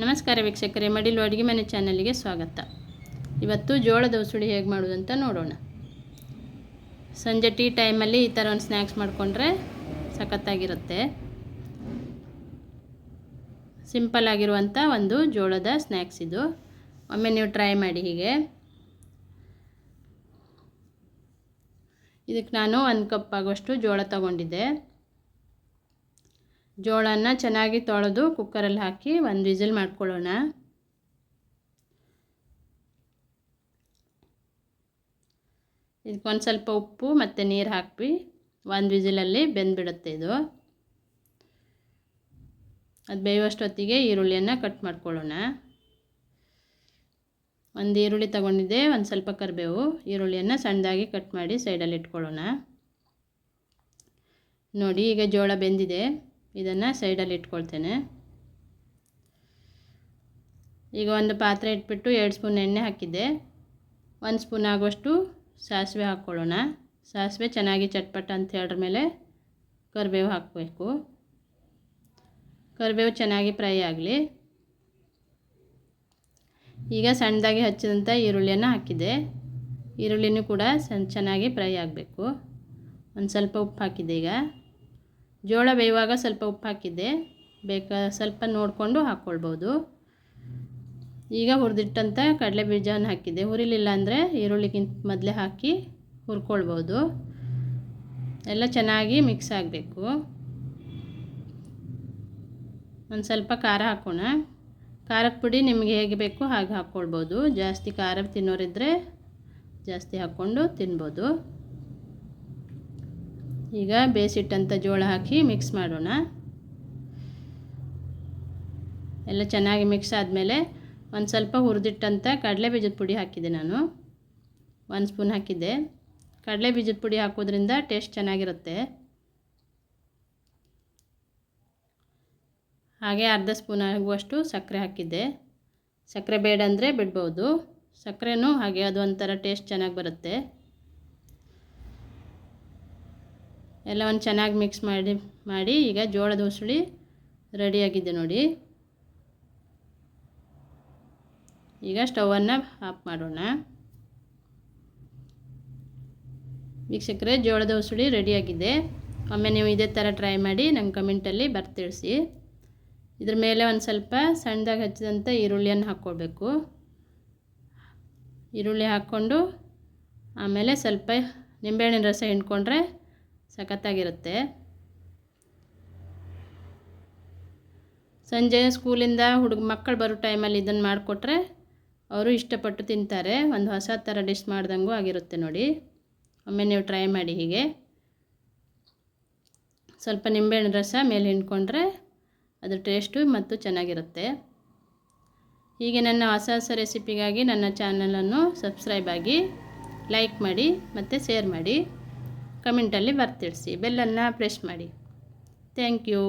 ನಮಸ್ಕಾರ ವೀಕ್ಷಕರೇ, ಮಡಿಲು ಅಡುಗೆ ಮನೆ ಚಾನಲ್ಗೆ ಸ್ವಾಗತ. ಇವತ್ತು ಜೋಳದ ಉಸುಳಿ ಹೇಗೆ ಮಾಡೋದಂತ ನೋಡೋಣ. ಸಂಜೆ ಟೀ ಟೈಮಲ್ಲಿ ಈ ಥರ ಒಂದು ಸ್ನ್ಯಾಕ್ಸ್ ಮಾಡಿಕೊಂಡ್ರೆ ಸಖತ್ತಾಗಿರುತ್ತೆ. ಸಿಂಪಲ್ ಆಗಿರುವಂಥ ಒಂದು ಜೋಳದ ಸ್ನ್ಯಾಕ್ಸ್ ಇದು. ಒಮ್ಮೆ ನೀವು ಟ್ರೈ ಮಾಡಿ ಹೀಗೆ. ಇದಕ್ಕೆ ನಾನು ಒಂದು ಕಪ್ ಆಗುವಷ್ಟು ಜೋಳ ತಗೊಂಡಿದ್ದೆ. ಜೋಳನ ಚೆನ್ನಾಗಿ ತೊಳೆದು ಕುಕ್ಕರಲ್ಲಿ ಹಾಕಿ ಒಂದು ವಿಸಿಲ್ ಮಾಡ್ಕೊಳ್ಳೋಣ. ಇದಕ್ಕೊಂದು ಸ್ವಲ್ಪ ಉಪ್ಪು ಮತ್ತು ನೀರು ಹಾಕಿ ಒಂದು ವಿಸಿಲಲ್ಲಿ ಬೆಂದ್ಬಿಡುತ್ತೆ ಇದು. ಅದು ಬೇಯುವಷ್ಟೊತ್ತಿಗೆ ಈರುಳ್ಳಿಯನ್ನು ಕಟ್ ಮಾಡ್ಕೊಳ್ಳೋಣ. ಒಂದು ಈರುಳ್ಳಿ ತಗೊಂಡಿದ್ದೆ, ಒಂದು ಸ್ವಲ್ಪ ಕರಿಬೇವು. ಈರುಳ್ಳಿಯನ್ನು ಸಣ್ಣದಾಗಿ ಕಟ್ ಮಾಡಿ ಸೈಡಲ್ಲಿ ಇಟ್ಕೊಳ್ಳೋಣ. ನೋಡಿ, ಈಗ ಜೋಳ ಬೆಂದಿದೆ. ಇದನ್ನು ಸೈಡಲ್ಲಿ ಇಟ್ಕೊಳ್ತೇನೆ. ಈಗ ಒಂದು ಪಾತ್ರೆ ಇಟ್ಬಿಟ್ಟು ಎರಡು ಸ್ಪೂನ್ ಎಣ್ಣೆ ಹಾಕಿದ್ದೆ. ಒಂದು ಸ್ಪೂನ್ ಆಗುವಷ್ಟು ಸಾಸಿವೆ ಹಾಕ್ಕೊಳ್ಳೋಣ. ಸಾಸಿವೆ ಚೆನ್ನಾಗಿ ಚಟ್ಪಟ ಅಂತ ಹೇಳ್ರ ಮೇಲೆ ಕರಿಬೇವು ಹಾಕಬೇಕು. ಕರಿಬೇವು ಚೆನ್ನಾಗಿ ಫ್ರೈ ಆಗಲಿ. ಈಗ ಸಣ್ಣದಾಗಿ ಹಚ್ಚಿದಂಥ ಈರುಳ್ಳಿಯನ್ನು ಹಾಕಿದೆ. ಈರುಳ್ಳಿನೂ ಕೂಡ ಸಣ್ಣ ಚೆನ್ನಾಗಿ ಫ್ರೈ ಆಗಬೇಕು. ಒಂದು ಸ್ವಲ್ಪ ಉಪ್ಪು ಹಾಕಿದೆ ಈಗ. ಜೋಳ ಬೇಯುವಾಗ ಸ್ವಲ್ಪ ಉಪ್ಪು ಹಾಕಿದ್ದೆ ಬೇಕಾ ಸ್ವಲ್ಪ ನೋಡಿಕೊಂಡು ಹಾಕ್ಕೊಳ್ಬೋದು ಈಗ ಹುರಿದಿಟ್ಟಂಥ ಕಡಲೆ ಬೀಜವನ್ನು ಹಾಕಿದ್ದೆ. ಹುರಿಲಿಲ್ಲ ಅಂದರೆ ಈರುಳ್ಳಿಗಿಂತ ಮೊದಲೇ ಹಾಕಿ ಹುರ್ಕೊಳ್ಬೋದು. ಎಲ್ಲ ಚೆನ್ನಾಗಿ ಮಿಕ್ಸ್ ಆಗಬೇಕು. ಒಂದು ಸ್ವಲ್ಪ ಖಾರ ಹಾಕೋಣ. ಖಾರದ ಪುಡಿ ನಿಮಗೆ ಹೇಗೆ ಬೇಕು ಹಾಗೆ ಹಾಕ್ಕೊಳ್ಬೋದು ಜಾಸ್ತಿ ಖಾರ ತಿನ್ನೋರಿದ್ದರೆ ಜಾಸ್ತಿ ಹಾಕ್ಕೊಂಡು ತಿನ್ಬೋದು. ಈಗ ಬೇಯಿಸಿಟ್ಟಂಥ ಜೋಳ ಹಾಕಿ ಮಿಕ್ಸ್ ಮಾಡೋಣ. ಎಲ್ಲ ಚೆನ್ನಾಗಿ ಮಿಕ್ಸ್ ಆದಮೇಲೆ ಒಂದು ಸ್ವಲ್ಪ ಹುರಿದಿಟ್ಟಂಥ ಕಡಲೆ ಬೀಜದ ಪುಡಿ ಹಾಕಿದ್ದೆ ನಾನು. ಒಂದು ಸ್ಪೂನ್ ಹಾಕಿದ್ದೆ. ಕಡಲೆ ಬೀಜದ ಪುಡಿ ಹಾಕೋದ್ರಿಂದ ಟೇಸ್ಟ್ ಚೆನ್ನಾಗಿರುತ್ತೆ. ಹಾಗೆ ಅರ್ಧ ಸ್ಪೂನ್ ಆಗುವಷ್ಟು ಸಕ್ಕರೆ ಹಾಕಿದ್ದೆ. ಸಕ್ಕರೆ ಬೇಡ ಅಂದರೆ ಬಿಡ್ಬೋದು. ಸಕ್ಕರೆನೂ ಹಾಗೆ ಅದು ಒಂಥರ ಟೇಸ್ಟ್ ಚೆನ್ನಾಗಿ ಬರುತ್ತೆ. ಎಲ್ಲವನ್ನು ಚೆನ್ನಾಗಿ ಮಿಕ್ಸ್ ಮಾಡಿ ಮಾಡಿ ಈಗ ಜೋಳದ ಉಸುಳಿ ರೆಡಿಯಾಗಿದೆ ನೋಡಿ. ಈಗ ಸ್ಟವನ್ನು ಆಫ್ ಮಾಡೋಣ. ವೀಕ್ಷಕರೇ, ಜೋಳದ ಉಸುಳಿ ರೆಡಿಯಾಗಿದೆ ಒಮ್ಮೆ ನೀವು ಇದೇ ಥರ ಟ್ರೈ ಮಾಡಿ ನಂಗೆ ಕಮೆಂಟಲ್ಲಿ ಬರ್ತಿಳಿಸಿ. ಇದ್ರ ಮೇಲೆ ಒಂದು ಸ್ವಲ್ಪ ಸಣ್ಣದಾಗಿ ಹಚ್ಚಿದಂಥ ಈರುಳ್ಳಿಯನ್ನು ಹಾಕ್ಕೊಳ್ಬೇಕು. ಈರುಳ್ಳಿ ಹಾಕ್ಕೊಂಡು ಆಮೇಲೆ ಸ್ವಲ್ಪ ನಿಂಬೆಹಣ್ಣಿನ ರಸ ಹಿಂಡ್ಕೊಂಡ್ರೆ ಸಖತ್ತಾಗಿರುತ್ತೆ. ಸಂಜೆ ಸ್ಕೂಲಿಂದ ಹುಡುಗ ಮಕ್ಕಳು ಬರೋ ಟೈಮಲ್ಲಿ ಇದನ್ನು ಮಾಡಿಕೊಟ್ರೆ ಅವರು ಇಷ್ಟಪಟ್ಟು ತಿಂತಾರೆ. ಒಂದು ಹೊಸ ಥರ ಡಿಶ್ ಮಾಡ್ದಂಗೂ ಆಗಿರುತ್ತೆ ನೋಡಿ. ಒಮ್ಮೆ ನೀವು ಟ್ರೈ ಮಾಡಿ ಹೀಗೆ. ಸ್ವಲ್ಪ ನಿಂಬೆಹಣ್ಣು ರಸ ಮೇಲೆ ಹಿಂಡ್ಕೊಂಡ್ರೆ ಅದು ಟೇಸ್ಟು ಮತ್ತು ಚೆನ್ನಾಗಿರುತ್ತೆ. ಹೀಗೆ ನನ್ನ ಹೊಸ ಹೊಸ ರೆಸಿಪಿಗಾಗಿ ನನ್ನ ಚಾನಲನ್ನು ಸಬ್ಸ್ಕ್ರೈಬ್ ಆಗಿ ಲೈಕ್ ಮಾಡಿ ಮತ್ತು ಶೇರ್ ಮಾಡಿ. ಕಮೆಂಟಲ್ಲಿ ಬರ್ತಿಳಿಸಿ ಬೆಲ್ಲನ್ನು ಪ್ರೆಸ್ ಮಾಡಿ. Thank you